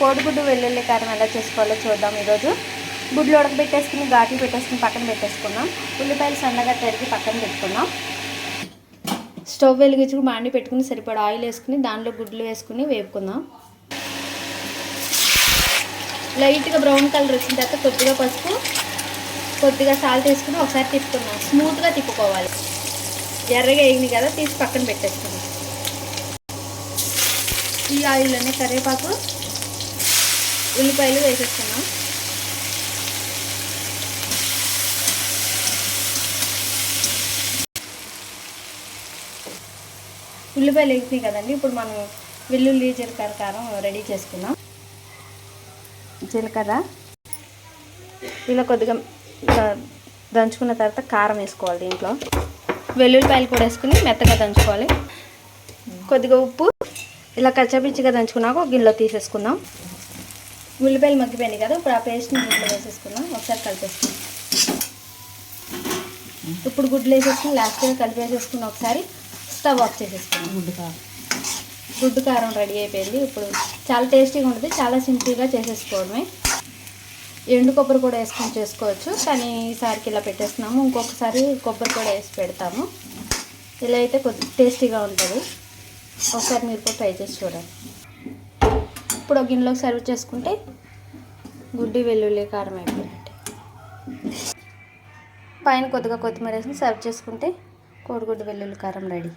కోడిగుడ్డు వెల్లుల్లి కారం ఎలా చేసుకోవాలో చూద్దాం ఈరోజు. గుడ్లు ఉడకబెట్టేసుకుని ఘాట్లు పెట్టేసుకుని పక్కన పెట్టేసుకున్నాం. ఉల్లిపాయలు సన్నగా తరిగి పక్కన పెట్టుకున్నాం. స్టవ్ వెలిగించుకుని మాండి పెట్టుకుని సరిపడా ఆయిల్ వేసుకుని దాంట్లో గుడ్లు వేసుకుని వేపుకుందాం. లైట్గా బ్రౌన్ కలర్ వచ్చిన తర్వాత కొద్దిగా పసుపు కొద్దిగా సాల్ట్ వేసుకుని ఒకసారి తిప్పుకున్నాం స్మూత్గా తిప్పుకోవాలి. ఎర్రగా వేయింది కదా తీసి పక్కన పెట్టేసుకున్నాం ఈ ఆయిల్లోనే కరివేపాకు ఉల్లిపాయలు వేసేసుకున్నాం ఉల్లిపాయలు వేసినాయి కదండి ఇప్పుడు మనం వెల్లుల్లి జీలకర్ర కారం రెడీ చేసుకుందాం. జీలకర్ర ఇలా కొద్దిగా దంచుకున్న తర్వాత కారం వేసుకోవాలి దీంట్లో. వెల్లుల్లిపాయలు కూడా వేసుకుని మెత్తగా దంచుకోవాలి. కొద్దిగా ఉప్పు ఇలా కచ్చపిచ్చిగా దంచుకున్నాక ఒక గిన్నెలో తీసేసుకుందాం. ఉల్లిపాయలు మగ్గిపోయినాయి కదా ఇప్పుడు ఆ పేస్ట్ని గుడ్లో వేసేసుకుందాం. ఒకసారి కలిపేసుకుందాం. ఇప్పుడు గుడ్లు వేసేసుకుని లాస్ట్గా కలిపేసేసుకుని ఒకసారి స్టవ్ ఆఫ్ చేసేసుకున్నాం గుడ్డు కారం. గుడ్డు కారం రెడీ అయిపోయింది. ఇప్పుడు చాలా టేస్టీగా ఉంటుంది చాలా సింపుల్గా చేసేసుకోవడమే. ఎండు కొబ్బరి కూడా వేసుకొని చేసుకోవచ్చు కానీ ఈసారికి ఇలా పెట్టేస్తున్నాము. ఇంకొకసారి కొబ్బరి కూడా వేసి పెడతాము. ఇలా అయితే కొద్ది టేస్టీగా ఉంటుంది. ఒకసారి మీరు కూడా ట్రై చేసి చూడండి. ఇప్పుడు ఒక గిన్నెలోకి సర్వ్ చేసుకుంటే గుడ్డి వెల్లుల్లి కారం అయిపోయినట్టు. పైన కొద్దిగా కొత్తిమీర వేసి సర్వ్ చేసుకుంటే కోడిగుడ్డు వెల్లుల్లి కారం రెడీ.